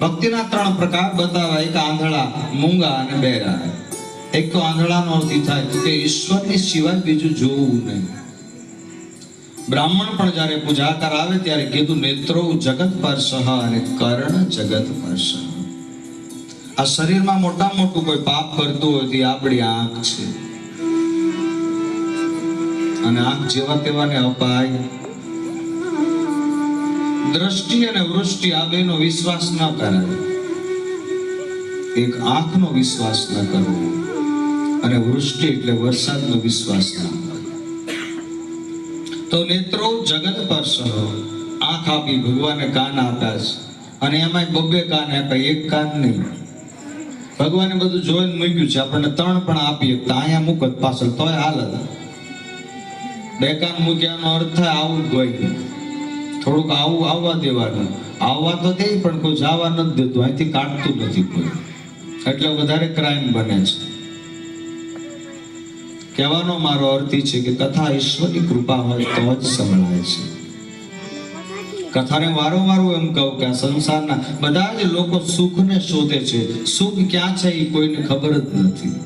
ભક્તિના ત્રણ પ્રકાર બતાવ્યા. એક આંધળા, મૂંગા અને બહેરા એક તો આંધળાનો અર્થ થાય કે ઈશ્વરની સિવાય બીજું જોવું નહીં. બ્રાહ્મણ પણ જ્યારે પૂજા કરાવે ત્યારે કીધું, નેત્રો જગત પર સહ અને કર્ણ જગત પર સહ. આ શરીરમાં મોટા મોટું કોઈ પાપ કરતું હોય તે આપણી આંખ છે. અને આંખ જેવા તેવાને અપાય. દ્રષ્ટિ અને વૃષ્ટિ આ બેનો વિશ્વાસ ન કરાય એક આંખનો વિશ્વાસ ન કરવો. અને વૃષ્ટિ એટલે વરસાદનો વિશ્વાસ ન તો નેત્રો જગત પર સહ આંખ આપી ભગવાને કાન આપ્યા છે. અને એમાંય બબ્બે કાન આપ્યા, એક કાન નહીં. ભગવાને બધું જોઈને મૂક્યું છે. આપણને ત્રણ પણ આપીએ તો અહીંયા મૂકત પાછળ, તોય હાલત બે કાન મૂક્યાનો અર્થ આવું હોય. થોડુંક આવું આવવા દેવાનું. આવવા તો દે, પણ કોઈ જવા નથી દેતું. અહીંથી કાઢતું નથી કોઈ. એટલે વધારે ક્રાઇમ બને છે. કહેવાનો મારો અર્થ છે કે કથા ઈશ્વરની કૃપા હોય તો જ સંભળાય છે. કથાને વારંવાર એમ કહું કે આ સંસારના બધા જ લોકો સુખને શોધે છે. સુખ ક્યાં છે એ કોઈને ખબર જ નથી.